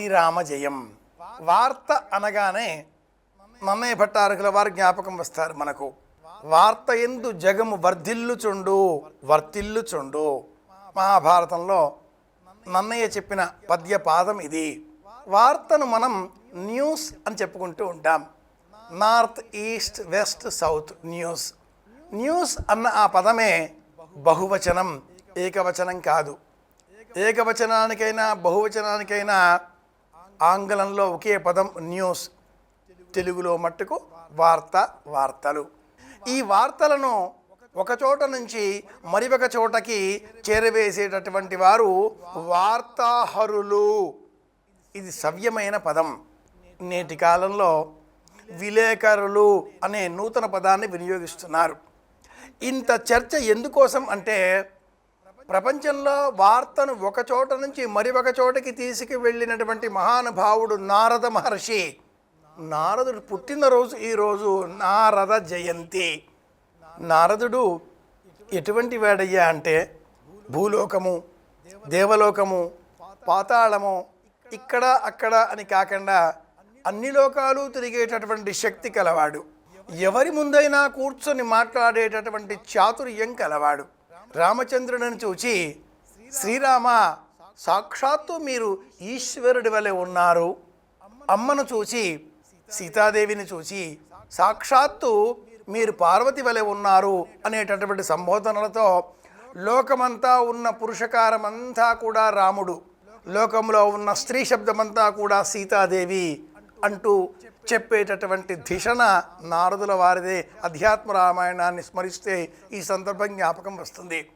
శ్రీరామ జయం వార్త అనగానే నన్నయ్య భట్టారకుల వారు జ్ఞాపకం వస్తారు మనకు. వార్త ఎందు జగము వర్ధిల్లుచుండు వర్తిల్లుచుండు. మహాభారతంలో నన్నయ్య చెప్పిన పద్యపాదం ఇది. వార్తను మనం న్యూస్ అని చెప్పుకుంటూ ఉంటాం. North east west south news. News అన్న ఆ పదమే బహువచనం ఏకవచనం కాదు. ఏకవచనానికైనా బహువచనానికైనా ఆంగ్లంలో ఒకే పదం న్యూస్ తెలుగులో మట్టుకు వార్త వార్తలు. ఈ వార్తలను ఒక చోట నుంచి మరి ఒక చోటకి చేరవేసేటటువంటి వారు వార్తాహరులు. ఇది సవ్యమైన పదం. నేటి కాలంలో విలేకరులు అనే నూతన పదాన్ని వినియోగిస్తున్నారు. ఇంత చర్చ ఎందుకోసం అంటే ప్రపంచంలో వార్తను ఒక చోట నుంచి మరి ఒక చోటకి తీసుకు వెళ్ళినటువంటి మహానుభావుడు నారద మహర్షి. నారదుడు పుట్టినరోజు ఈరోజు నారద జయంతి. నారదుడు ఎటువంటి వాడయ్యా అంటే భూలోకము దేవలోకము పాతాళము ఇక్కడ అక్కడ అని కాకుండా అన్ని లోకాలు తిరిగేటటువంటి శక్తి కలవాడు. ఎవరి ముందైనా కూర్చొని మాట్లాడేటటువంటి చాతుర్యం కలవాడు. రామచంద్రుడిని చూచి శ్రీరామ సాక్షాత్తు మీరు ఈశ్వరుడి వలె ఉన్నారు. అమ్మను చూచి సీతాదేవిని చూచి సాక్షాత్తు మీరు పార్వతి వలె ఉన్నారు అనేటటువంటి సంబోధనలతో లోకమంతా ఉన్న పురుషకారమంతా కూడా రాముడు. లోకంలో ఉన్న స్త్రీ శబ్దమంతా కూడా సీతాదేవి అంటూ చెప్పేటటువంటి ధిషణ నారదుల వారిదే అధ్యాత్మ రామాయణాన్ని స్మరిస్తే ఈ సందర్భం జ్ఞాపకం వస్తుంది.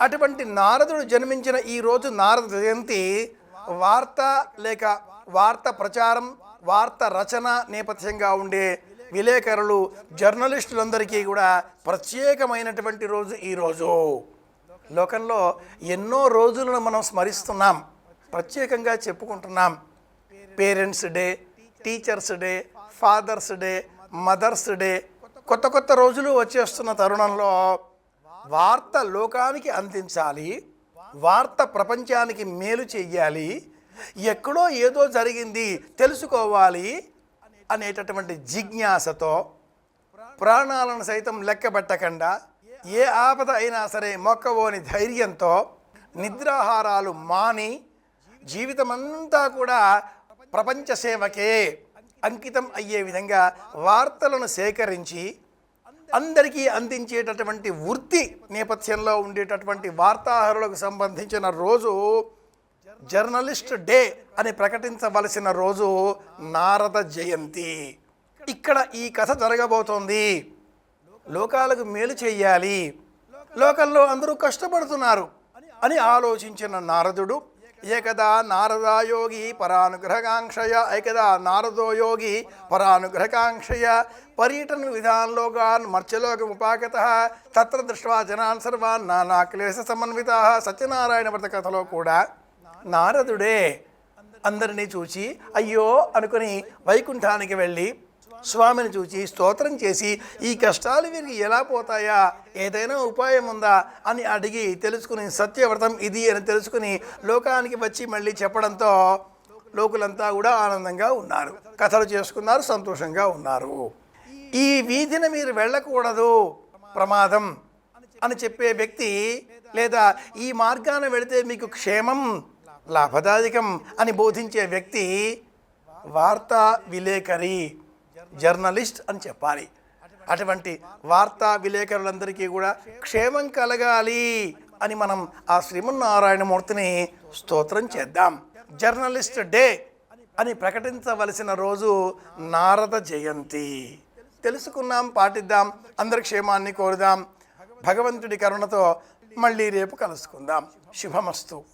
అటువంటి నారదుడు జన్మించిన ఈ రోజు నారద జయంతి వార్త లేక వార్త ప్రచారం వార్త రచన నేపథ్యంగా ఉండే విలేకరులు జర్నలిస్టులందరికీ కూడా ప్రత్యేకమైనటువంటి రోజు ఈ రోజు. లోకంలో ఎన్నో రోజులను మనం స్మరిస్తున్నాం ప్రత్యేకంగా చెప్పుకుంటున్నాం. Parents day teachers day fathers day mothers day కొత్త కొత్త రోజులు వచ్చేస్తున్న తరుణంలో వార్త లోకానికి అందించాలి వార్త ప్రపంచానికి మేలు చెయ్యాలి ఎక్కడో ఏదో జరిగింది తెలుసుకోవాలి అనేటటువంటి జిజ్ఞాసతో ప్రాణాలను సైతం లెక్కబెట్టకుండా ఏ ఆపద అయినా సరే మొక్కవోని ధైర్యంతో నిద్రాహారాలు మాని జీవితమంతా కూడా ప్రపంచ సేవకే అంకితం అయ్యే విధంగా వార్తలను సేకరించి అందరికీ అందించేటటువంటి వృత్తి నేపథ్యంలో ఉండేటటువంటి వార్తాహరులకు సంబంధించిన రోజు జర్నలిస్ట్ డే అని ప్రకటించవలసిన రోజు నారద జయంతి. ఇక్కడ ఈ కథ జరగబోతోంది. లోకాలకు మేలు చెయ్యాలి లోకల్లో అందరూ కష్టపడుతున్నారు అని ఆలోచించిన నారదుడు ఏకదా నారదాయోగి పరానుగ్రహకాంక్షయ ఏకదా నారదో యోగి పరానుగ్రహకాంక్షయ పర్యటన విధానలోగాన్ మర్చలోక ఉపాగత తత్ర దృష్ట్వా జనాన్ సర్వాన్ నానా క్లేశ సమన్విత. సత్యనారాయణ వ్రత కథలో కూడా నారదుడే అందరినీ చూచి అయ్యో అనుకుని వైకుంఠానికి వెళ్ళి స్వామిని చూచి స్తోత్రం చేసి ఈ కష్టాలు వీరికి ఎలా పోతాయా? ఏదైనా ఉపాయం ఉందా? అని అడిగి తెలుసుకుని సత్యవ్రతం ఇది అని తెలుసుకుని లోకానికి వచ్చి మళ్ళీ చెప్పడంతో లోకులంతా కూడా ఆనందంగా ఉన్నారు. కథలు చేసుకున్నారు సంతోషంగా ఉన్నారు. ఈ వీధిని మీరు వెళ్ళకూడదు. ప్రమాదం అని చెప్పే వ్యక్తి లేదా ఈ మార్గాన వెళితే మీకు క్షేమం లాభదాయకం అని బోధించే వ్యక్తి వార్తా విలేకరి. జర్నలిస్ట్ అని చెప్పాలి. అటువంటి వార్తా విలేకరులందరికీ కూడా క్షేమం కలగాలి అని మనం ఆ శ్రీమన్నారాయణమూర్తిని స్తోత్రం చేద్దాం. జర్నలిస్ట్ డే అని ప్రకటించవలసిన రోజు నారద జయంతి. తెలుసుకున్నాం పాటిద్దాం అందరి క్షేమాన్ని కోరుదాం. భగవంతుడి కరుణతో మళ్ళీ రేపు కలుసుకుందాం. శుభమస్తు.